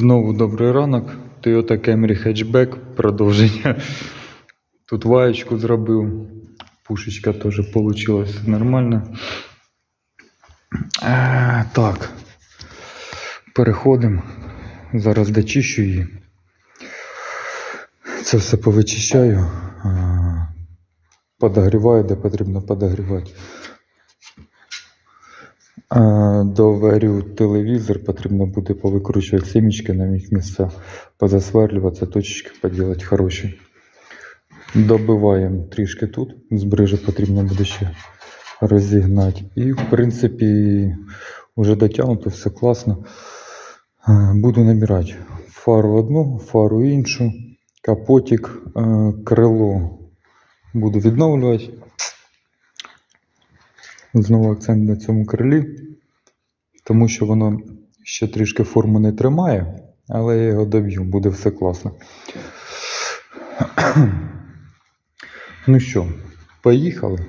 Знову добрий ранок. Toyota Camry Hatchback, продовження. Тут ваєчку зробив. Пушечка теж вийшла нормально. А, так. Переходимо. Зараз дочищу її. Це все повичищаю. Подогріваю, де потрібно подогрівати. А, Доварю телевізор, потрібно буде повикручувати сімечки на їх місця, позасверлювати, точечки поділати хороші. Добиваємо трішки тут, з потрібно буде ще розігнати. І, в принципі, вже дотягнуто, все класно. Буду набирати фару одну, фару іншу, капотик, е, крило буду відновлювати. Знову акцент на цьому крилі, тому що воно ще трішки форму не тримає, але я його доб'ю, буде все класно. Ну що, поїхали.